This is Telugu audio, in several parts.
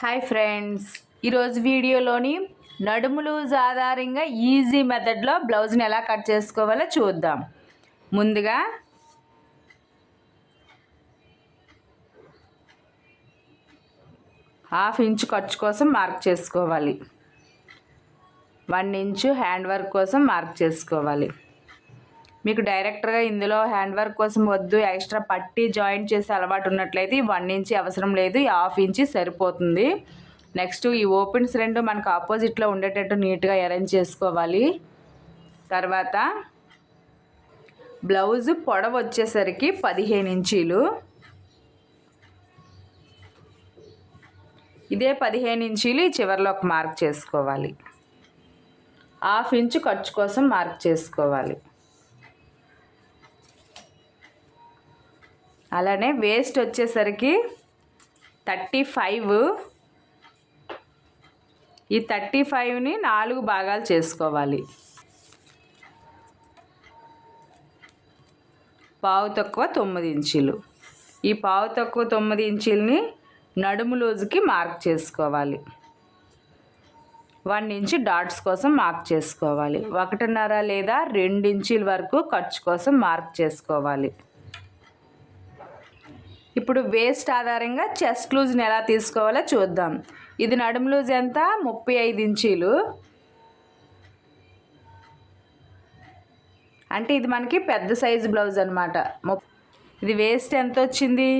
హాయ్ ఫ్రెండ్స్ ఈరోజు వీడియోలోని నడుములు ఆధారంగా ఈజీ మెథడ్లో బ్లౌజ్ని ఎలా కట్ చేసుకోవాలో చూద్దాం. ముందుగా హాఫ్ ఇంచ్ ఖర్చు కోసం మార్క్ చేసుకోవాలి. వన్ ఇంచు హ్యాండ్ వర్క్ కోసం మార్క్ చేసుకోవాలి. మీకు డైరెక్ట్గా ఇందులో హ్యాండ్ వర్క్ కోసం వద్దు ఎక్స్ట్రా పట్టి జాయింట్ చేసే అలవాటు ఉన్నట్లయితే ఈ వన్ ఇంచి అవసరం లేదు ఈ హాఫ్ ఇంచి సరిపోతుంది. నెక్స్ట్ ఈ ఓపెన్స్ రెండు మనకు ఆపోజిట్లో ఉండేటట్టు నీట్గా అరేంజ్ చేసుకోవాలి. తర్వాత బ్లౌజ్ పొడవ వచ్చేసరికి పదిహేను ఇంచీలు. ఇదే పదిహేను ఇంచీలు ఈ చివరిలో ఒక మార్క్ చేసుకోవాలి. హాఫ్ ఇంచు ఖర్చు కోసం మార్క్ చేసుకోవాలి. అలానే వేస్ట్ వచ్చేసరికి థర్టీ ఫైవ్ ఈ థర్టీ ఫైవ్ని నాలుగు భాగాలు చేసుకోవాలి. పావు తక్కువ తొమ్మిది ఇంచీలు. ఈ పావు తక్కువ తొమ్మిది ఇంచీలని నడుము లోజుకి మార్క్ చేసుకోవాలి. వన్ ఇంచ్ డాట్స్ కోసం మార్క్ చేసుకోవాలి. ఒకటిన్నర లేదా రెండు ఇంచుల వరకు ఖర్చు కోసం మార్క్ చేసుకోవాలి. ఇప్పుడు వేస్ట్ ఆధారంగా చెస్ట్ లూజ్ని ఎలా తీసుకోవాలో చూద్దాం. ఇది నడుము లూజ్ ఎంత? ముప్పై ఐదు ఇంచీలు. అంటే ఇది మనకి పెద్ద సైజు బ్లౌజ్ అనమాట ఇది వేస్ట్ ఎంత వచ్చింది?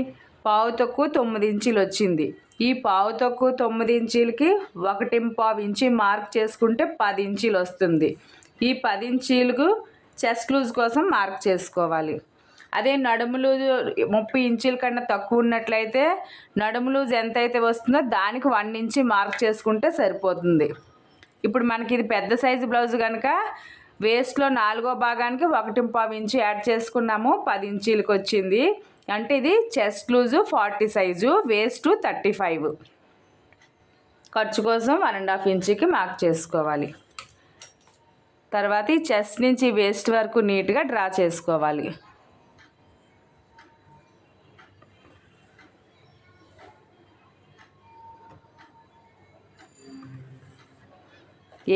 పావు తక్కువ తొమ్మిది ఇంచీలు వచ్చింది. ఈ పావు తక్కువ తొమ్మిది ఇంచీలకి ఒకటి పావు ఇంచి మార్క్ చేసుకుంటే పది ఇంచీలు వస్తుంది. ఈ పది ఇంచీలకు చెస్ట్ లూజ్ కోసం మార్క్ చేసుకోవాలి. అదే నడుము లూజు ముప్పై ఇంచుల కన్నా తక్కువ ఉన్నట్లయితే నడుము లూజ్ ఎంత అయితే వస్తుందో దానికి వన్ ఇంచి మార్క్ చేసుకుంటే సరిపోతుంది. ఇప్పుడు మనకి ఇది పెద్ద సైజు బ్లౌజ్ కనుక వేస్ట్లో నాలుగో భాగానికి ఒకటి పావు ఇంచు యాడ్ చేసుకున్నాము పది ఇంచీలకు వచ్చింది. అంటే ఇది chest loose forty size waist thirty five. ఖర్చు కోసం వన్ అండ్ హాఫ్ ఇంచుకి మార్క్ చేసుకోవాలి. తర్వాత ఈ చెస్ట్ నుంచి వేస్ట్ వరకు నీట్గా డ్రా చేసుకోవాలి.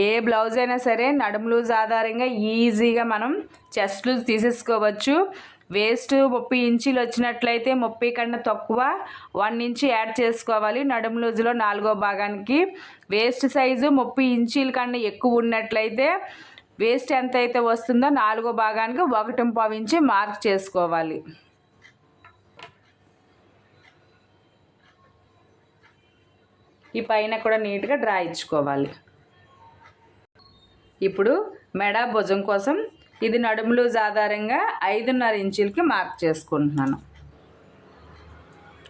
ఏ బ్లౌజ్ అయినా సరే నడుము లూజ్ ఆధారంగా ఈజీగా మనం చెస్ట్ లూజ్ తీసేసుకోవచ్చు. వేస్ట్ ముప్పై ఇంచీలు వచ్చినట్లయితే ముప్పై కన్నా తక్కువ వన్ ఇంచ్ యాడ్ చేసుకోవాలి. నడుము లూజులో నాలుగో భాగానికి. వేస్ట్ సైజు ముప్పై ఇంచీల కన్నా ఎక్కువ ఉన్నట్లయితే వేస్ట్ ఎంత అయితే వస్తుందో నాలుగో భాగానికి ఒకటి పావు ఇంచి మార్క్ చేసుకోవాలి. ఈ పైన కూడా నీట్గా డ్రా ఇచ్చుకోవాలి. ఇప్పుడు మెడ భుజం కోసం ఇది నడుము లూజ్ ఆధారంగా ఐదున్నర ఇంచులకి మార్క్ చేసుకుంటున్నాను.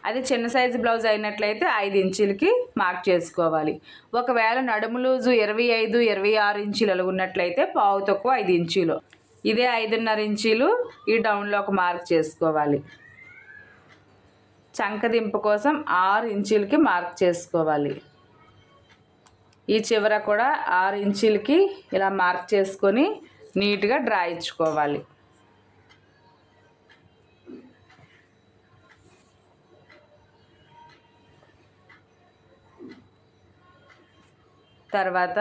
అది చిన్న సైజు బ్లౌజ్ అయినట్లయితే ఐదు ఇంచులకి మార్క్ చేసుకోవాలి. ఒకవేళ నడుము లూజు ఇరవై ఐదు ఇరవై ఆరు ఇంచులు అలుగున్నట్లయితే పావు తక్కువ ఐదు ఇంచులు. ఇదే ఐదున్నర ఇంచీలు ఈ డౌన్లో ఒక మార్క్ చేసుకోవాలి. చంకదింపు కోసం ఆరు ఇంచులకి మార్క్ చేసుకోవాలి. ఈ చివర కూడా ఆరు ఇంచులకి ఇలా మార్క్ చేసుకొని నీట్గా డ్రా ఇచ్చుకోవాలి. తర్వాత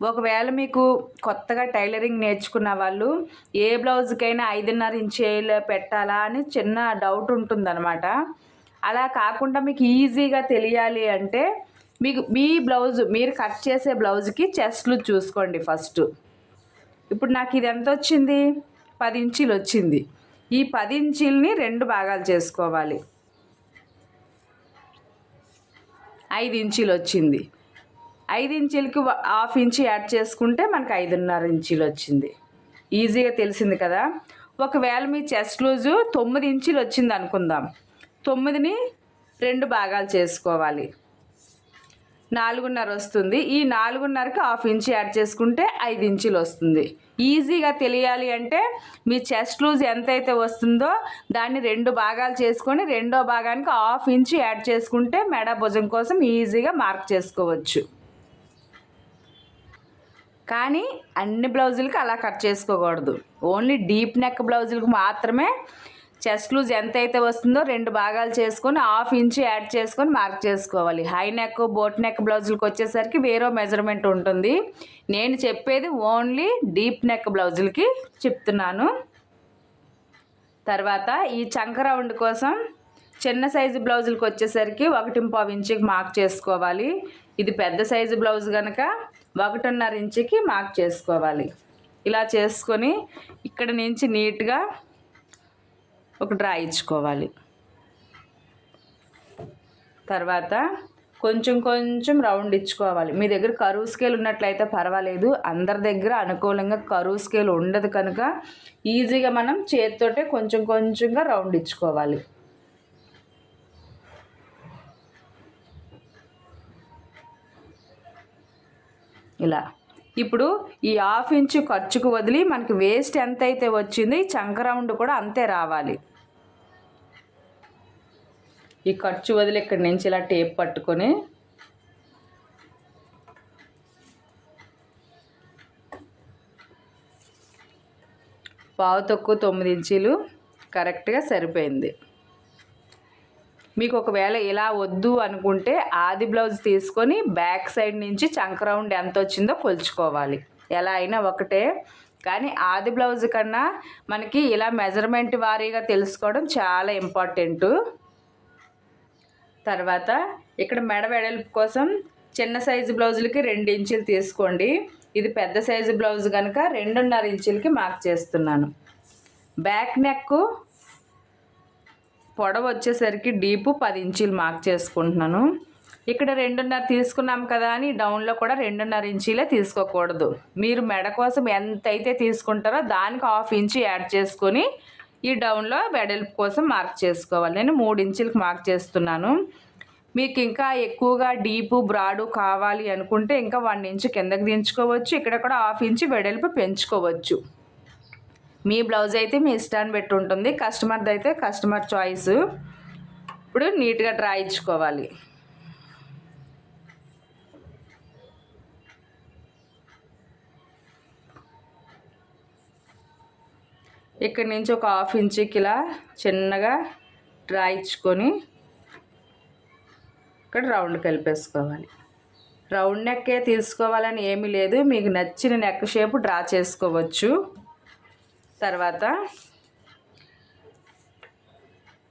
ఒకవేళ మీకు కొత్తగా టైలరింగ్ నేర్చుకున్న వాళ్ళు ఏ బ్లౌజ్కైనా ఐదున్నర ఇంచేలు పెట్టాలా అని చిన్న డౌట్ ఉంటుందన్నమాట. అలా కాకుండా మీకు ఈజీగా తెలియాలి అంటే మీకు మీ బ్లౌజ్ మీరు కట్ చేసే బ్లౌజ్కి చెస్ట్లు చూసుకోండి ఫస్ట్. ఇప్పుడు నాకు ఇది ఎంత వచ్చింది? పది ఇంచీలు వచ్చింది. ఈ పది ఇంచీలని రెండు భాగాలు చేసుకోవాలి. ఐదు ఇంచీలు వచ్చింది. ఐదు ఇంచీలకి హాఫ్ ఇంచి యాడ్ చేసుకుంటే మనకు ఐదున్నర ఇంచీలు వచ్చింది. ఈజీగా తెలిసింది కదా? ఒకవేళ మీ చెస్ట్ లూజు తొమ్మిది ఇంచీలు వచ్చింది అనుకుందాం తొమ్మిదిని రెండు భాగాలు చేసుకోవాలి. నాలుగున్నర వస్తుంది. ఈ నాలుగున్నరకి హాఫ్ ఇంచ్ యాడ్ చేసుకుంటే ఐదు ఇంచులు వస్తుంది. ఈజీగా తెలియాలి అంటే మీ చెస్ట్ లూజ్ ఎంతైతే వస్తుందో దాన్ని రెండు భాగాలు చేసుకొని రెండో భాగానికి హాఫ్ ఇంచ్ యాడ్ చేసుకుంటే మెడ భుజం కోసం ఈజీగా మార్క్ చేసుకోవచ్చు. కానీ అన్ని బ్లౌజులకి అలా కట్ చేసుకోకూడదు. ఓన్లీ డీప్ నెక్ బ్లౌజులకు మాత్రమే చెస్ట్ లూజ్ ఎంత అయితే వస్తుందో రెండు భాగాలు చేసుకొని హాఫ్ ఇంచ్ యాడ్ చేసుకొని మార్క్ చేసుకోవాలి. హై నెక్ బోట్ నెక్ బ్లౌజులకు వచ్చేసరికి వేరే మెజర్మెంట్ ఉంటుంది. నేను చెప్పేది ఓన్లీ డీప్ నెక్ బ్లౌజులకి చెప్తున్నాను. తర్వాత ఈ చంక రౌండ్ కోసం చిన్న సైజు బ్లౌజులకు వచ్చేసరికి ఒకటి పావు ఇంచుకి మార్క్ చేసుకోవాలి. ఇది పెద్ద సైజు బ్లౌజ్ కనుక ఒకటిన్నర ఇంచుకి మార్క్ చేసుకోవాలి. ఇలా చేసుకొని ఇక్కడ నుంచి నీట్గా ఒక డ్రా ఇచ్చుకోవాలి. తర్వాత కొంచెం కొంచెం రౌండ్ ఇచ్చుకోవాలి. మీ దగ్గర కరువు స్కేల్ ఉన్నట్లయితే పర్వాలేదు. అందరి దగ్గర అనుకూలంగా కరువు స్కేల్ ఉండదు కనుక ఈజీగా మనం చేతితోటే కొంచెం కొంచెంగా రౌండ్ ఇచ్చుకోవాలి. ఇలా. ఇప్పుడు ఈ హాఫ్ ఇంచు ఖర్చుకు వదిలి మనకి వేస్ట్ ఎంత అయితే చంక రౌండ్ కూడా అంతే రావాలి. ఈ ఖర్చు వదిలి ఇక్కడి నుంచి ఇలా టేప్ పట్టుకొని పావు తక్కువ తొమ్మిది ఇంచీలు కరెక్ట్గా సరిపోయింది. మీకు ఒకవేళ ఇలా వద్దు అనుకుంటే ఆది బ్లౌజ్ తీసుకొని బ్యాక్ సైడ్ నుంచి చంక రౌండ్ ఎంత వచ్చిందో కొలుచుకోవాలి. ఎలా అయినా ఒకటే. కానీ ఆది బ్లౌజ్ కన్నా మనకి ఇలా మెజర్మెంట్ వారీగా తెలుసుకోవడం చాలా ఇంపార్టెంటు. తర్వాత ఇక్కడ మెడ వెడల్పు కోసం చిన్న సైజు బ్లౌజులకి రెండు ఇంచులు తీసుకోండి. ఇది పెద్ద సైజు బ్లౌజ్ కనుక రెండున్నర ఇంచులకి మార్క్ చేస్తున్నాను. బ్యాక్ నెక్ పొడవ వచ్చేసరికి డీపు పది ఇంచీలు మార్క్ చేసుకుంటున్నాను. ఇక్కడ రెండున్నర తీసుకున్నాం కదా అని డౌన్లో కూడా రెండున్నర ఇంచీలే తీసుకోకూడదు. మీరు మెడ కోసం ఎంత అయితే తీసుకుంటారో దానికి హాఫ్ ఇంచు యాడ్ చేసుకొని ఈ డౌన్లో వెడల్పు కోసం మార్క్ చేసుకోవాలి. నేను మూడు ఇంచులకు మార్క్ చేస్తున్నాను. మీకు ఇంకా ఎక్కువగా డీపు బ్రాడు కావాలి అనుకుంటే ఇంకా వన్ ఇంచు కిందకి దించుకోవచ్చు. ఇక్కడ కూడా హాఫ్ ఇంచు వెడల్పు పెంచుకోవచ్చు. మీ బ్లౌజ్ అయితే మీ ఇష్టాన్ని పెట్టి ఉంటుంది. కస్టమర్ది అయితే కస్టమర్ చాయిస్. ఇప్పుడు నీట్గా డ్రా ఇక్కడి నుంచి ఒక హాఫ్ ఇంచుకి ఇలా చిన్నగా డ్రా ఇచ్చుకొని ఇక్కడ రౌండ్ కలిపేసుకోవాలి. రౌండ్ నెక్కే తీసుకోవాలని ఏమీ లేదు. మీకు నచ్చిన నెక్ షేప్ డ్రా చేసుకోవచ్చు. తర్వాత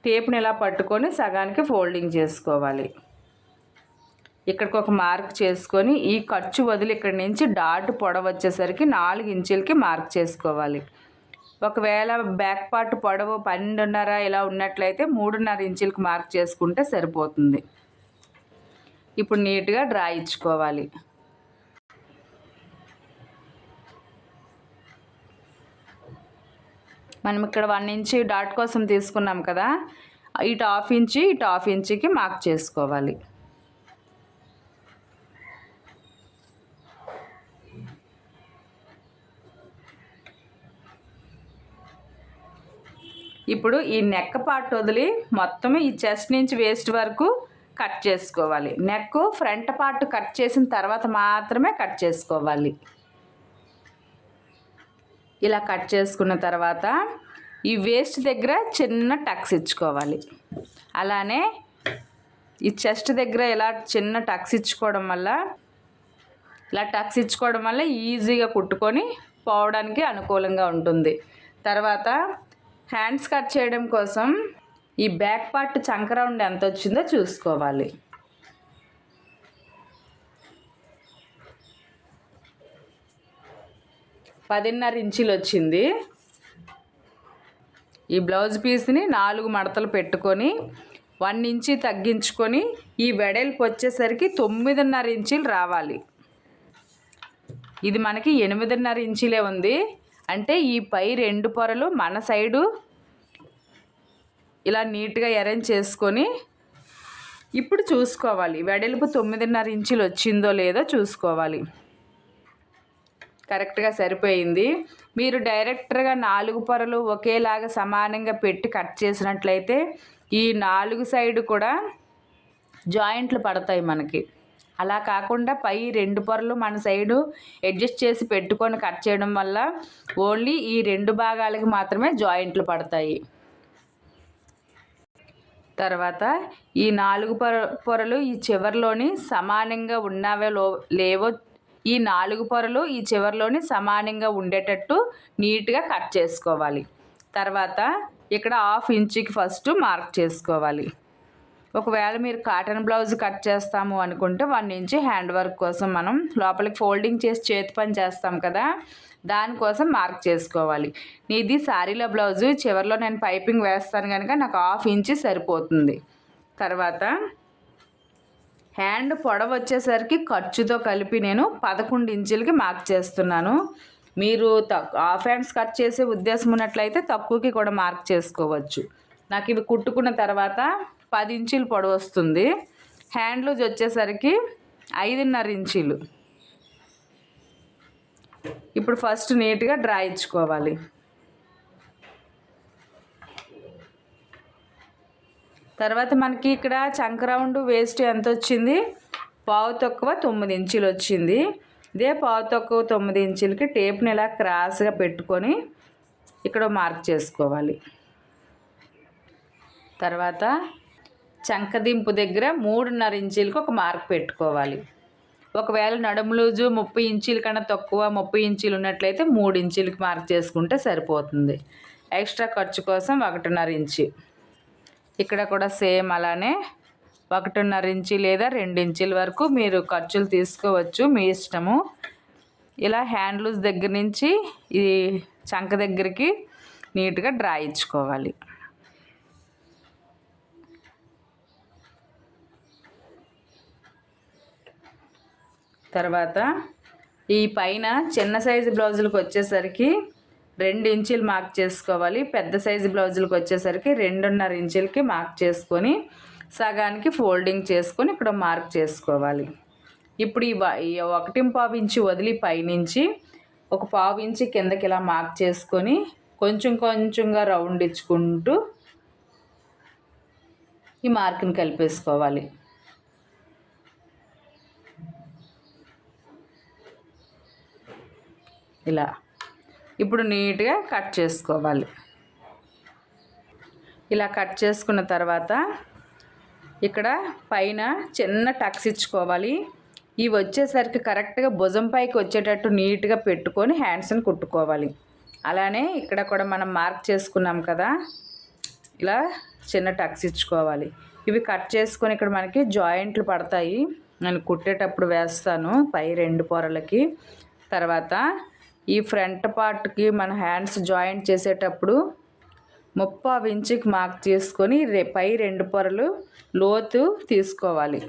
టేప్ని ఇలా పట్టుకొని సగానికి ఫోల్డింగ్ చేసుకోవాలి. ఇక్కడికి ఒక మార్క్ చేసుకొని ఈ ఖర్చు వదిలి ఇక్కడి నుంచి డాట్ పొడవచ్చేసరికి నాలుగు ఇంచులకి మార్క్ చేసుకోవాలి. ఒకవేళ బ్యాక్ పార్ట్ పొడవు పన్నెండున్నర ఇలా ఉన్నట్లయితే మూడున్నర ఇంచులకు మార్క్ చేసుకుంటే సరిపోతుంది. ఇప్పుడు నీట్గా డ్రా ఇచ్చుకోవాలి. మనం ఇక్కడ వన్ ఇంచి డాట్ కోసం తీసుకున్నాం కదా ఇటు హాఫ్ ఇంచి ఇటు హాఫ్ ఇంచికి మార్క్ చేసుకోవాలి. ఇప్పుడు ఈ నెక్ పార్ట్ వదిలి మొత్తం ఈ చెస్ట్ నుంచి వేస్ట్ వరకు కట్ చేసుకోవాలి. నెక్ ఫ్రంట్ పార్ట్ కట్ చేసిన తర్వాత మాత్రమే కట్ చేసుకోవాలి. ఇలా కట్ చేసుకున్న తర్వాత ఈ వేస్ట్ దగ్గర చిన్న టక్స్ ఇచ్చుకోవాలి. అలానే ఈ చెస్ట్ దగ్గర ఇలా చిన్న టక్స్ ఇచ్చుకోవడం వల్ల ఇలా టక్స్ ఇచ్చుకోవడం వల్ల ఈజీగా కుట్టుకొని పోవడానికి అనుకూలంగా ఉంటుంది. తర్వాత హ్యాండ్స్ కట్ చేయడం కోసం ఈ బ్యాక్ పార్ట్ చంకరౌండ్ ఎంత వచ్చిందో చూసుకోవాలి. పదిన్నర ఇంచులు వచ్చింది. ఈ బ్లౌజ్ పీస్ని నాలుగు మడతలు పెట్టుకొని వన్ ఇంచి తగ్గించుకొని ఈ వెడల్పు వచ్చేసరికి తొమ్మిదిన్నర ఇంచులు రావాలి. ఇది మనకి ఎనిమిదిన్నర ఇంచులే ఉంది. అంటే ఈ పై రెండు పొరలు మన సైడు ఇలా నీట్గా అరేంజ్ చేసుకొని ఇప్పుడు చూసుకోవాలి. వెడల్పు తొమ్మిదిన్నర ఇంచులు వచ్చిందో లేదో చూసుకోవాలి. కరెక్ట్గా సరిపోయింది. మీరు డైరెక్ట్గా నాలుగు పొరలు ఒకేలాగా సమానంగా పెట్టి కట్ చేసినట్లయితే ఈ నాలుగు సైడ్ కూడా జాయింట్లు పడతాయి మనకి. అలా కాకుండా పై రెండు పొరలు మన సైడు అడ్జస్ట్ చేసి పెట్టుకొని కట్ చేయడం వల్ల ఓన్లీ ఈ రెండు భాగాలకి మాత్రమే జాయింట్లు పడతాయి. తర్వాత ఈ నాలుగు పొర పొరలు ఈ చివరిలోని సమానంగా ఉన్నావే లో లేవో ఈ నాలుగు పొరలు ఈ చివరిలోని సమానంగా ఉండేటట్టు నీట్గా కట్ చేసుకోవాలి. తర్వాత ఇక్కడ హాఫ్ ఇంచుకి ఫస్ట్ మార్క్ చేసుకోవాలి. ఒకవేళ మీరు కాటన్ బ్లౌజ్ కట్ చేస్తాము అనుకుంటే వన్ ఇంచ్ హ్యాండ్ వర్క్ కోసం మనం లోపలికి ఫోల్డింగ్ చేసి చేతి పని చేస్తాం కదా దానికోసం మార్క్ చేసుకోవాలి. ఇది శారీలో బ్లౌజు చివరిలో నేను పైపింగ్ వేస్తాను కనుక నాకు హాఫ్ ఇంచ్ సరిపోతుంది. తర్వాత హ్యాండ్ పొడవ వచ్చేసరికి ఖర్చుతో కలిపి నేను పదకొండు ఇంచులకి మార్క్ చేస్తున్నాను. మీరు హాఫ్ హ్యాండ్స్ కట్ చేసే ఉద్దేశం ఉన్నట్లయితే తక్కువకి కూడా మార్క్ చేసుకోవచ్చు. నాకు ఇవి కుట్టుకున్న తర్వాత పది ఇంచులు పొడవు వస్తుంది. హ్యాండ్ లూజ్ వచ్చేసరికి ఐదున్నర ఇంచీలు. ఇప్పుడు ఫస్ట్ నీట్గా డ్రా ఇచ్చుకోవాలి. తర్వాత మనకి ఇక్కడ చంక రౌండ్ వేస్ట్ ఎంత వచ్చింది? పావు తక్కువ తొమ్మిది ఇంచులు వచ్చింది. ఇదే పావు తక్కువ తొమ్మిది ఇంచులకి టేప్ని ఇలా క్రాస్గా పెట్టుకొని ఇక్కడ మార్క్ చేసుకోవాలి. తర్వాత చంకదింపు దగ్గర మూడున్నర ఇంచీలకు ఒక మార్క్ పెట్టుకోవాలి. ఒకవేళ నడుము లూజు ముప్పై ఇంచీల కన్నా తక్కువ ముప్పై ఇంచీలు ఉన్నట్లయితే మూడు ఇంచీలకు మార్క్ చేసుకుంటే సరిపోతుంది. ఎక్స్ట్రా ఖర్చు కోసం ఒకటిన్నర ఇంచి. ఇక్కడ కూడా సేమ్ అలానే ఒకటిన్నర ఇంచి లేదా రెండు ఇంచుల వరకు మీరు ఖర్చులు తీసుకోవచ్చు మీ ఇష్టము. ఇలా హ్యాండ్ లూజ్ దగ్గర నుంచి ఈ చంక దగ్గరికి నీట్గా డ్రా ఇచ్చుకోవాలి. తర్వాత ఈ పైన చిన్న సైజు బ్లౌజులకు వచ్చేసరికి రెండు ఇంచులు మార్క్ చేసుకోవాలి. పెద్ద సైజు బ్లౌజులకు వచ్చేసరికి రెండున్నర ఇంచులకి మార్క్ చేసుకొని సగానికి ఫోల్డింగ్ చేసుకొని ఇక్కడ మార్క్ చేసుకోవాలి. ఇప్పుడు ఈ ఈ ఒకటి పావు ఇంచు వదిలి పైనుంచి ఒక పావు ఇంచి కిందకి ఇలా మార్క్ చేసుకొని కొంచెం కొంచెంగా రౌండ్ ఇచ్చుకుంటూ ఈ మార్క్ని కలిపేసుకోవాలి. ఇలా. ఇప్పుడు నీట్గా కట్ చేసుకోవాలి. ఇలా కట్ చేసుకున్న తర్వాత ఇక్కడ పైన చిన్న టక్స్ ఇచ్చుకోవాలి. ఇవి వచ్చేసరికి కరెక్ట్గా భుజం పైకి వచ్చేటట్టు నీట్గా పెట్టుకొని హ్యాండ్స్ని కుట్టుకోవాలి. అలానే ఇక్కడ కూడా మనం మార్క్ చేసుకున్నాం కదా ఇలా చిన్న టక్స్ ఇచ్చుకోవాలి. ఇవి కట్ చేసుకొని ఇక్కడ మనకి జాయింట్లు పడతాయి. నేను కుట్టేటప్పుడు వేస్తాను పై రెండు పొరలకి. తర్వాత ఈ ఫ్రంట్ పార్ట్కి మన హ్యాండ్స్ జాయింట్ చేసేటప్పుడు ముప్పావు ఇంచుకి మార్క్ చేసుకొని పై రెండు పొరలు లోతు తీసుకోవాలి.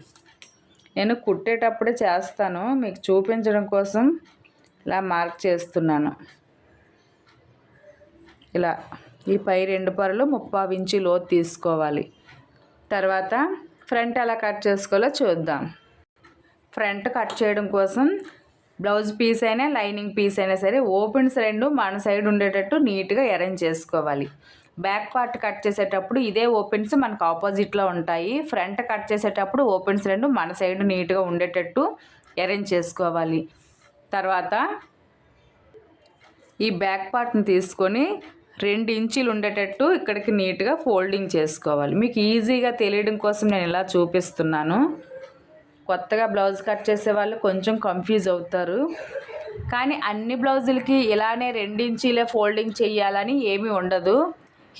నేను కుట్టేటప్పుడే చేస్తాను. మీకు చూపించడం కోసం ఇలా మార్క్ చేస్తున్నాను. ఇలా ఈ పై రెండు పొరలు ముప్పావు ఇంచు లోతు తీసుకోవాలి. తర్వాత ఫ్రంట్ ఎలా కట్ చేసుకోవాలో చూద్దాం. ఫ్రంట్ కట్ చేయడం కోసం బ్లౌజ్ పీస్ అయినా లైనింగ్ పీస్ అయినా సరే ఓపెన్స్ రెండు మన సైడ్ ఉండేటట్టు నీట్గా అరేంజ్ చేసుకోవాలి. బ్యాక్ పార్ట్ కట్ చేసేటప్పుడు ఇదే ఓపెన్స్ మనకు ఆపోజిట్లో ఉంటాయి. ఫ్రంట్ కట్ చేసేటప్పుడు ఓపెన్స్ రెండు మన సైడ్ నీట్గా ఉండేటట్టు అరేంజ్ చేసుకోవాలి. తర్వాత ఈ బ్యాక్ పార్ట్ని తీసుకొని రెండు ఇంచులు ఉండేటట్టు ఇక్కడికి నీట్గా ఫోల్డింగ్ చేసుకోవాలి. మీకు ఈజీగా తెలియడం కోసం నేను ఇలా చూపిస్తున్నాను. కొత్తగా బ్లౌజ్ కట్ చేసే వాళ్ళు కొంచెం కన్ఫ్యూజ్ అవుతారు. కానీ అన్ని బ్లౌజులకి ఇలానే రెండించీలే ఫోల్డింగ్ చేయాలని ఏమీ ఉండదు.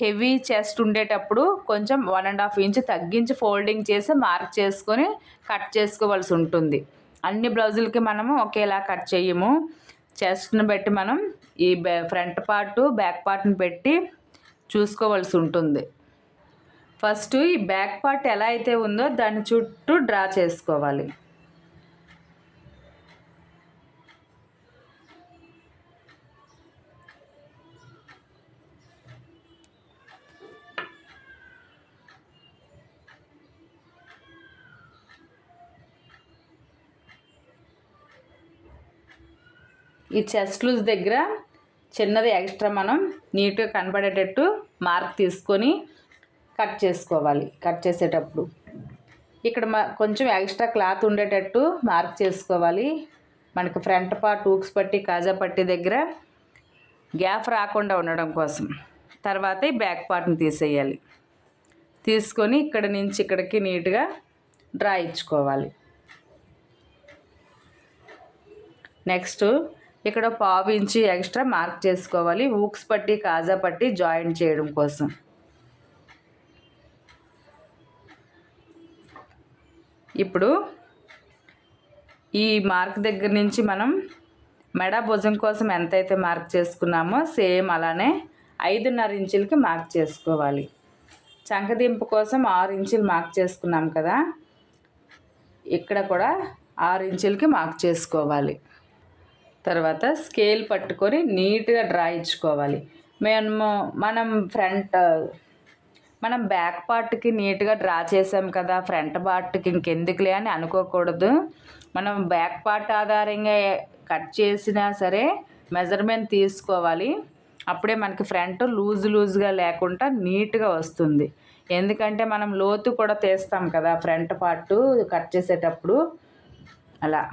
హెవీ చెస్ట్ ఉండేటప్పుడు కొంచెం వన్ అండ్ హాఫ్ ఇంచ్ తగ్గించి ఫోల్డింగ్ చేసి మార్క్ చేసుకొని కట్ చేసుకోవాల్సి ఉంటుంది. అన్ని బ్లౌజులకి మనము ఒకేలా కట్ చేయము చెస్ట్ని బట్టి మనం ఈ ఫ్రంట్ పార్ట్ బ్యాక్ పార్ట్ని పెట్టి చూసుకోవాల్సి ఉంటుంది. ఫస్ట్ ఈ బ్యాక్ పార్ట్ ఎలా అయితే ఉందో దాని చుట్టూ డ్రా చేసుకోవాలి. ఈ చెస్ట్ లూజ్ దగ్గర చిన్నది ఎక్స్ట్రా మనం నీట్గా కనపడేటట్టు మార్క్ తీసుకొని కట్ చేసుకోవాలి కట్ చేసేటప్పుడు. ఇక్కడ కొంచెం ఎక్స్ట్రా క్లాత్ ఉండేటట్టు మార్క్ చేసుకోవాలి. మనకి ఫ్రంట్ పార్ట్ ఊక్స్ పట్టి కాజా పట్టి దగ్గర గ్యాప్ రాకుండా ఉండడం కోసం. తర్వాత ఈ బ్యాక్ పార్ట్ని తీసేయాలి. తీసుకొని ఇక్కడ నుంచి ఇక్కడికి నీట్గా డ్రా ఇచ్చుకోవాలి. నెక్స్ట్ ఇక్కడ పావు ఇంచి ఎక్స్ట్రా మార్క్ చేసుకోవాలి. ఊక్స్ పట్టి కాజా పట్టి జాయింట్ చేయడం కోసం. ఇప్పుడు ఈ మార్క్ దగ్గర నుంచి మనం మెడ భుజం కోసం ఎంతైతే మార్క్ చేసుకున్నామో సేమ్ అలానే ఐదున్నర ఇంచులకి మార్క్ చేసుకోవాలి. చంకదింపు కోసం ఆరు ఇంచులు మార్క్ చేసుకున్నాం కదా ఇక్కడ కూడా ఆరు ఇంచులకి మార్క్ చేసుకోవాలి. తర్వాత స్కేల్ పట్టుకొని నీట్గా డ్రా ఇచ్చుకోవాలి. మేము మనం ఫ్రంట్ మనం బ్యాక్ పార్ట్కి నీట్గా డ్రా చేసాం కదా ఫ్రంట్ పార్ట్కి ఇంకెందుకులే అని అనుకోకూడదు. మనం బ్యాక్ పార్ట్ ఆధారంగా కట్ చేసినా సరే మెజర్మెంట్ తీసుకోవాలి. అప్పుడే మనకి ఫ్రంట్ లూజ్ లూజ్గా లేకుండా నీట్గా వస్తుంది. ఎందుకంటే మనం లోతు కూడా తీస్తాం కదా ఫ్రంట్ పార్ట్ కట్ చేసేటప్పుడు. అలా.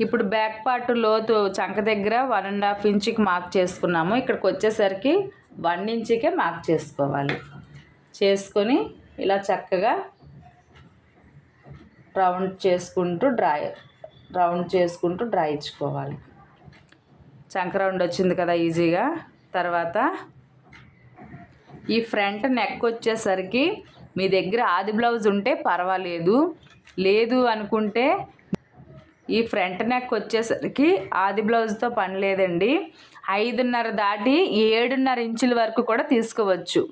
ఇప్పుడు బ్యాక్ పార్ట్ లోతు చంక దగ్గర వన్ అండ్ హాఫ్ ఇంచ్కి మార్క్ చేసుకున్నాము. ఇక్కడికి వచ్చేసరికి వన్ ఇంచుకే మార్క్ చేసుకోవాలి. చేసుకొని ఇలా చక్కగా రౌండ్ చేసుకుంటూ డ్రై రౌండ్ చేసుకుంటూ డ్రై ఇచ్చుకోవాలి. చంక రౌండ్ వచ్చింది కదా ఈజీగా. తర్వాత ఈ ఫ్రంట్ నెక్ వచ్చేసరికి మీ దగ్గర ఆది బ్లౌజ్ ఉంటే పర్వాలేదు. లేదు అనుకుంటే ఈ ఫ్రంట్ నెక్ వచ్చేసరికి ఆది బ్లౌజ్తో పని లేదండి. ఐదున్నర దాటి ఏడున్నర ఇంచుల వరకు కూడా తీసుకోవచ్చు.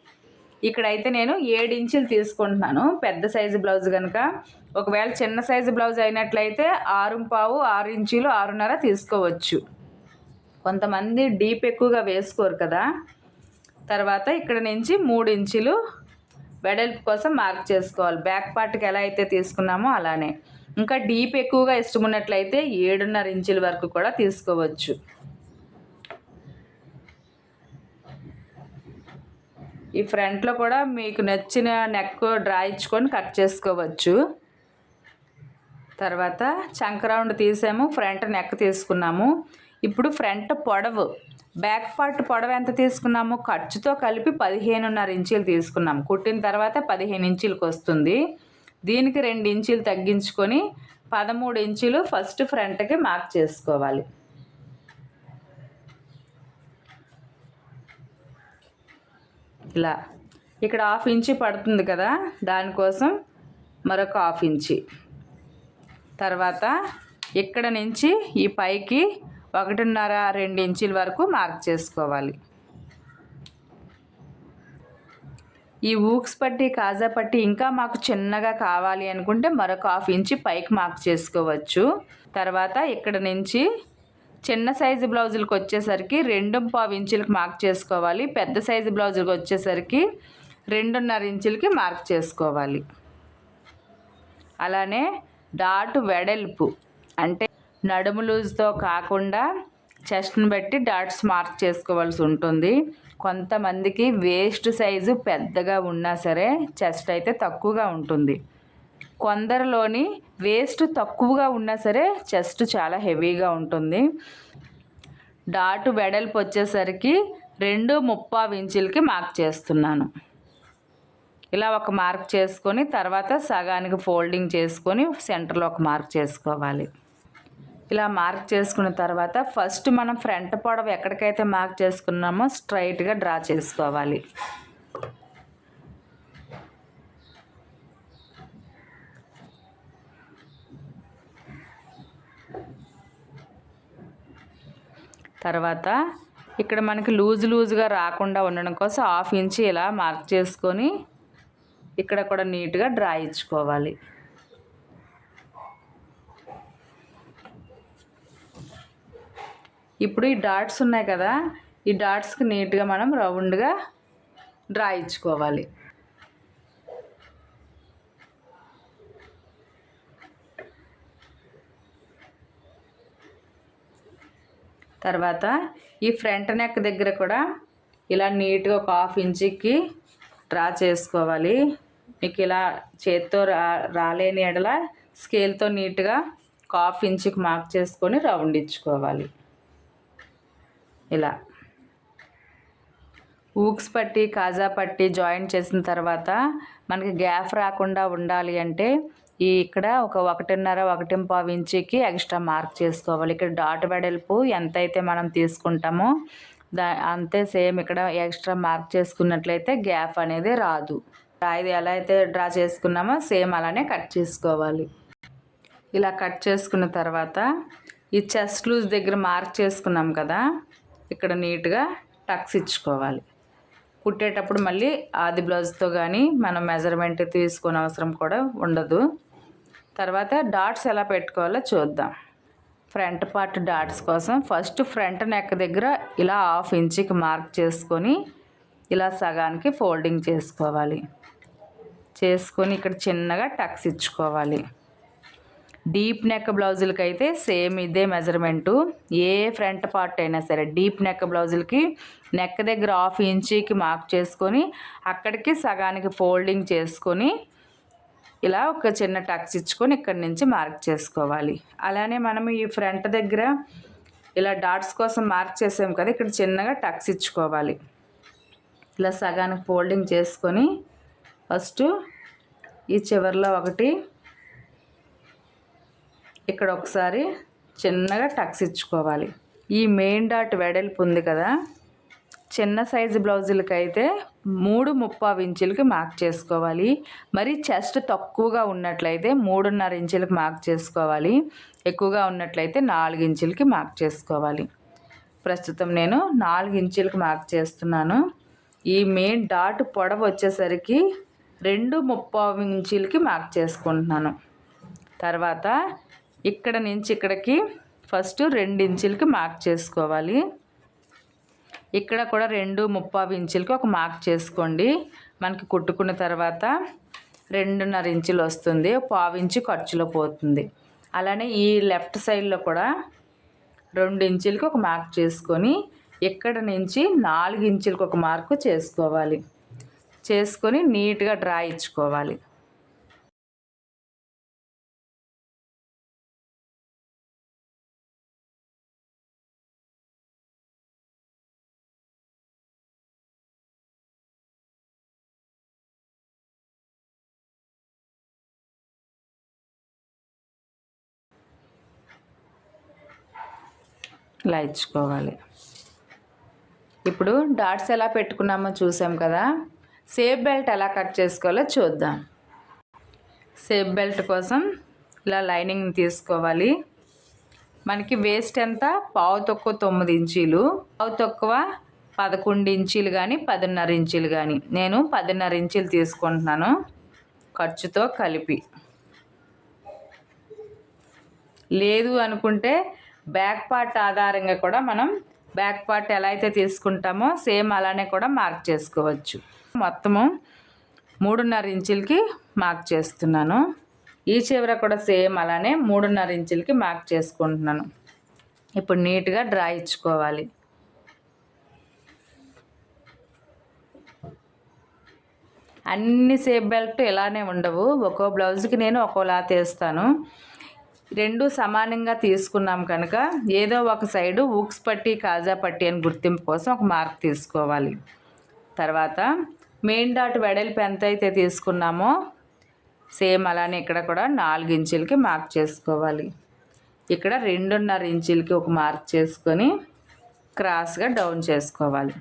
ఇక్కడైతే నేను ఏడు ఇంచులు తీసుకుంటున్నాను. పెద్ద సైజు బ్లౌజ్ కనుక ఒకవేళ చిన్న సైజు బ్లౌజ్ అయినట్లయితే ఆరు పావు ఆరు ఇంచులు ఆరున్నర తీసుకోవచ్చు. కొంతమంది డీప్ ఎక్కువగా వేసుకోరు కదా. తర్వాత ఇక్కడ నుంచి మూడు ఇంచులు వెడల్పు కోసం మార్క్ చేసుకోవాలి. బ్యాక్ పార్ట్కి ఎలా అయితే తీసుకున్నామో అలానే. ఇంకా డీప్ ఎక్కువగా ఇష్టం ఉన్నట్లయితే ఏడున్నర ఇంచుల వరకు కూడా తీసుకోవచ్చు. ఈ ఫ్రంట్లో కూడా మీకు నచ్చిన నెక్ డ్రా ఇచ్చుకొని కట్ చేసుకోవచ్చు. తర్వాత చంక రౌండ్ తీసాము ఫ్రంట్ నెక్ తీసుకున్నాము. ఇప్పుడు ఫ్రంట్ పొడవు బ్యాక్ పార్ట్ పొడవు ఎంత తీసుకున్నాము? ఖర్చుతో కలిపి పదిహేనున్నర ఇంచీలు తీసుకున్నాం కుట్టిన తర్వాత పదిహేను ఇంచీలకు వస్తుంది. దీనికి రెండు ఇంచులు తగ్గించుకొని పదమూడు ఇంచీలు ఫస్ట్ ఫ్రంట్కి మార్క్ చేసుకోవాలి. ఇలా ఇక్కడ హాఫ్ ఇంచి పడుతుంది కదా దానికోసం మరొక హాఫ్ ఇంచి. తర్వాత ఇక్కడ నుంచి ఈ పైకి ఒకటిన్నర రెండు ఇంచుల వరకు మార్క్ చేసుకోవాలి. ఈ ఊక్స్ పట్టి కాజా పట్టి ఇంకా మాకు చిన్నగా కావాలి అనుకుంటే మరొక హాఫ్ ఇంచి పైకి మార్క్ చేసుకోవచ్చు. తర్వాత ఇక్కడ నుంచి చిన్న సైజు బ్లౌజులకు వచ్చేసరికి రెండు పావు ఇంచులకు మార్క్ చేసుకోవాలి. పెద్ద సైజు బ్లౌజులకు వచ్చేసరికి రెండున్నర ఇంచులకి మార్క్ చేసుకోవాలి. అలానే డాట్ వెడల్పు అంటే నడుము లూజ్తో కాకుండా చెస్ట్ని బట్టి డాట్స్ మార్క్ చేసుకోవాల్సి ఉంటుంది. కొంతమందికి వేస్ట్ సైజు పెద్దగా ఉన్నా సరే చెస్ట్ అయితే తక్కువగా ఉంటుంది. కొందరిలోని వేస్ట్ తక్కువగా ఉన్నా సరే చెస్ట్ చాలా హెవీగా ఉంటుంది. డాటు వెడల్పు వచ్చేసరికి రెండు ముప్పావు ఇంచులకి మార్క్ చేస్తున్నాను. ఇలా ఒక మార్క్ చేసుకొని తర్వాత సగానికి ఫోల్డింగ్ చేసుకొని సెంటర్లో ఒక మార్క్ చేసుకోవాలి. ఇలా మార్క్ చేసుకున్న తర్వాత ఫస్ట్ మనం ఫ్రంట్ పొడవ ఎక్కడికైతే మార్క్ చేసుకున్నామో స్ట్రైట్గా డ్రా చేసుకోవాలి. తర్వాత ఇక్కడ మనకి లూజ్ లూజ్గా రాకుండా ఉండడం కోసం హాఫ్ ఇంచ్ ఇలా మార్క్ చేసుకొని ఇక్కడ కూడా నీట్గా డ్రా ఇచ్చుకోవాలి. ఇప్పుడు ఈ డాట్స్ ఉన్నాయి కదా ఈ డాట్స్కి నీట్గా మనం రౌండ్గా డ్రా ఇచ్చుకోవాలి. తర్వాత ఈ ఫ్రంట్ నెక్ దగ్గర కూడా ఇలా నీట్గా ఒక హాఫ్ ఇంచుకి డ్రా చేసుకోవాలి. మీకు ఇలా చేత్తో రా రాలేని ఎడల స్కేల్తో నీట్గా ఒక హాఫ్ ఇంచుకి మార్క్ చేసుకొని రౌండ్ ఇచ్చుకోవాలి. ఇలా. ఊక్స్ పట్టి కాజా పట్టి జాయింట్ చేసిన తర్వాత మనకి గ్యాప్ రాకుండా ఉండాలి అంటే ఈ ఇక్కడ ఒక ఒకటిన్నర ఒకటి పావు ఇంచుకి ఎక్స్ట్రా మార్క్ చేసుకోవాలి. ఇక్కడ డాట్ వెడల్పు ఎంత అయితే మనం తీసుకుంటామో దా అంతే సేమ్ ఇక్కడ ఎక్స్ట్రా మార్క్ చేసుకున్నట్లయితే గ్యాప్ అనేది రాదు. ఇది ఎలా అయితే డ్రా చేసుకున్నామో సేమ్ అలానే కట్ చేసుకోవాలి. ఇలా కట్ చేసుకున్న తర్వాత ఈ చెస్ట్ లూజ్ దగ్గర మార్క్ చేసుకున్నాం కదా ఇక్కడ నీట్గా టక్స్ ఇచ్చుకోవాలి. కుట్టేటప్పుడు మళ్ళీ ఆది బ్లౌజ్తో కానీ మనం మెజర్మెంట్ తీసుకునే అవసరం కూడా ఉండదు. తర్వాత డాట్స్ ఎలా పెట్టుకోవాలో చూద్దాం. ఫ్రంట్ పార్ట్ డాట్స్ కోసం ఫస్ట్ ఫ్రంట్ నెక్ దగ్గర ఇలా హాఫ్ ఇంచ్కి మార్క్ చేసుకొని ఇలా సగానికి ఫోల్డింగ్ చేసుకోవాలి. చేసుకొని ఇక్కడ చిన్నగా టక్స్ ఇచ్చుకోవాలి. డీప్ నెక్ బ్లౌజులకి అయితే సేమ్ ఇదే మెజర్మెంటు. ఏ ఫ్రంట్ పార్ట్ అయినా సరే డీప్ నెక్ బ్లౌజులకి నెక్ దగ్గర హాఫ్ ఇంచీకి మార్క్ చేసుకొని అక్కడికి సగానికి ఫోల్డింగ్ చేసుకొని ఇలా ఒక చిన్న టక్స్ ఇచ్చుకొని ఇక్కడి నుంచి మార్క్ చేసుకోవాలి. అలానే మనం ఈ ఫ్రంట్ దగ్గర ఇలా డాట్స్ కోసం మార్క్ చేసాం కదా ఇక్కడ చిన్నగా టక్స్ ఇచ్చుకోవాలి. ఇలా సగానికి ఫోల్డింగ్ చేసుకొని ఫస్ట్ ఈ చివరిలో ఒకటి ఇక్కడ ఒకసారి చిన్నగా టక్స్ ఇచ్చుకోవాలి. ఈ మెయిన్ డాట్ వెడల్పు ఉంది కదా చిన్న సైజు బ్లౌజులకి అయితే మూడు ముప్పావు ఇంచులకి మార్క్ చేసుకోవాలి. మరి చెస్ట్ తక్కువగా ఉన్నట్లయితే మూడున్నర ఇంచులకి మార్క్ చేసుకోవాలి. ఎక్కువగా ఉన్నట్లయితే నాలుగు ఇంచులకి మార్క్ చేసుకోవాలి. ప్రస్తుతం నేను నాలుగు ఇంచులకి మార్క్ చేస్తున్నాను. ఈ మెయిన్ డాట్ పొడవు వచ్చేసరికి రెండు ముప్పావు ఇంచులకి మార్క్ చేసుకుంటున్నాను. తర్వాత ఇక్కడ నుంచి ఇక్కడికి ఫస్ట్ రెండు ఇంచులకి మార్క్ చేసుకోవాలి. ఇక్కడ కూడా రెండు ముప్పావు ఇంచులకి ఒక మార్క్ చేసుకోండి. మనకి కుట్టుకున్న తర్వాత రెండున్నర ఇంచులు వస్తుంది. పావు ఇంచు ఖర్చులో పోతుంది. అలానే ఈ లెఫ్ట్ సైడ్లో కూడా రెండు ఇంచులకి ఒక మార్క్ చేసుకొని ఇక్కడ నుంచి నాలుగు ఇంచులకి ఒక మార్కు చేసుకోవాలి. చేసుకొని నీట్గా డ్రా ఇచ్చుకోవాలి. ఇలా ఇచ్చుకోవాలి ఇప్పుడు డాట్స్ ఎలా పెట్టుకున్నామో చూసాం కదా. సేఫ్ బెల్ట్ ఎలా కట్ చేసుకోవాలో చూద్దాం. సేఫ్ బెల్ట్ కోసం ఇలా లైనింగ్ తీసుకోవాలి. మనకి వేస్ట్ ఎంత? పావు తక్కువ తొమ్మిది ఇంచీలు. పావు తక్కువ పదకొండు ఇంచీలు కానీ పదిన్నర ఇంచీలు కానీ నేను పదిన్నర ఇంచీలు తీసుకుంటున్నాను ఖర్చుతో కలిపి. లేదు అనుకుంటే బ్యాక్ పార్ట్ ఆధారంగా కూడా మనం బ్యాక్ పార్ట్ ఎలా అయితే తీసుకుంటామో సేమ్ అలానే కూడా మార్క్ చేసుకోవచ్చు. మొత్తము మూడున్నర ఇంచులకి మార్క్ చేస్తున్నాను. ఈ చివర కూడా సేమ్ అలానే మూడున్నర ఇంచులకి మార్క్ చేసుకుంటున్నాను. ఇప్పుడు నీట్గా డ్రా ఇచ్చుకోవాలి. అన్ని సేఫ్ బెల్ట్ ఇలానే ఉండవు. ఒక్కో బ్లౌజ్కి నేను ఒక్కోలా తీస్తాను. రెండు సమానంగా తీసుకున్నాం కనుక ఏదో ఒక సైడు ఉక్స్ పట్టి కాజా పట్టి అని గుర్తింపు కోసం ఒక మార్క్ తీసుకోవాలి. తర్వాత మెయిన్ డాట్ వెడల్పు ఎంత అయితే తీసుకున్నామో సేమ్ అలానే ఇక్కడ కూడా నాలుగు ఇంచులకి మార్క్ చేసుకోవాలి. ఇక్కడ రెండున్నర ఇంచులకి ఒక మార్క్ చేసుకొని క్రాస్గా డౌన్ చేసుకోవాలి.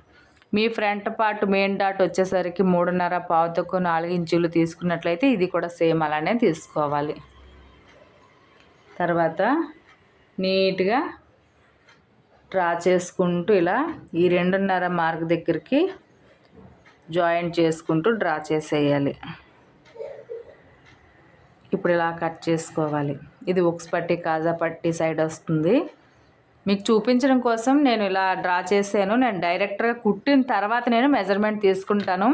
మీ ఫ్రంట్ పార్ట్ మెయిన్ డాట్ వచ్చేసరికి మూడున్నర పావుతకు నాలుగు ఇంచులు తీసుకున్నట్లయితే ఇది కూడా సేమ్ అలానే తీసుకోవాలి. తర్వాత నీట్గా డ్రా చేసుకుంటూ ఇలా ఈ రెండున్నర మార్క్ దగ్గరికి జాయింట్ చేసుకుంటూ డ్రా చేసేయాలి. ఇప్పుడు ఇలా కట్ చేసుకోవాలి. ఇది ఉక్స్ పట్టి కాజా పట్టి సైడ్ వస్తుంది. మీకు చూపించడం కోసం నేను ఇలా డ్రా చేశాను. నేను డైరెక్ట్గా కుట్టిన తర్వాత నేను మెజర్మెంట్ తీసుకుంటాను.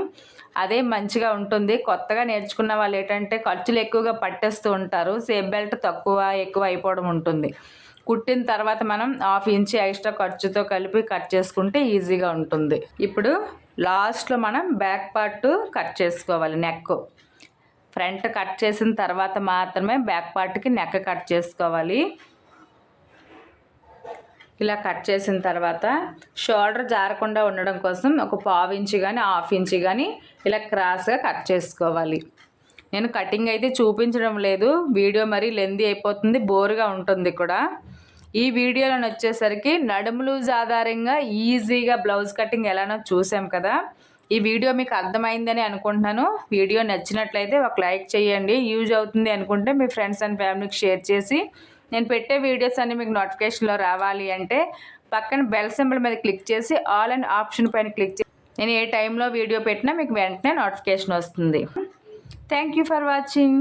అదే మంచిగా ఉంటుంది. కొత్తగా నేర్చుకున్న వాళ్ళు ఏంటంటే ఖర్చులు ఎక్కువగా పట్టేస్తూ ఉంటారు. సేఫ్ బెల్ట్ తక్కువ ఎక్కువ అయిపోవడం ఉంటుంది. కుట్టిన తర్వాత మనం హాఫ్ ఇంచ్ ఎక్స్ట్రా ఖర్చుతో కలిపి కట్ చేసుకుంటే ఈజీగా ఉంటుంది. ఇప్పుడు లాస్ట్లో మనం బ్యాక్ పార్ట్ కట్ చేసుకోవాలి నెక్. ఫ్రంట్ కట్ చేసిన తర్వాత మాత్రమే బ్యాక్ పార్ట్కి నెక్ కట్ చేసుకోవాలి. ఇలా కట్ చేసిన తర్వాత షోల్డర్ జారకుండా ఉండడం కోసం ఒక పావు ఇంచు కానీ హాఫ్ ఇంచు కానీ ఇలా క్రాస్గా కట్ చేసుకోవాలి. నేను కటింగ్ అయితే చూపించడం లేదు. వీడియో మరీ లెందీ అయిపోతుంది బోరుగా ఉంటుంది కూడా. ఈ వీడియోలో వచ్చేసరికి నడుము లూజ్ ఆధారంగా ఈజీగా బ్లౌజ్ కటింగ్ ఎలానో చూసాం కదా. ఈ వీడియో మీకు అర్థమైందని అనుకుంటున్నాను. వీడియో నచ్చినట్లయితే ఒక లైక్ చేయండి. యూజ్ అవుతుంది అనుకుంటే మీ ఫ్రెండ్స్ అండ్ ఫ్యామిలీకి షేర్ చేసి నేను పెట్టే వీడియోస్ అన్ని మీకు నోటిఫికేషన్లో రావాలి అంటే పక్కన బెల్ సింబల్ మీద క్లిక్ చేసి ఆల్ అండ్ ఆప్షన్ పైన క్లిక్ చేసి నేను ఏ టైంలో వీడియో పెట్టినా మీకు వెంటనే నోటిఫికేషన్ వస్తుంది. Thank you for watching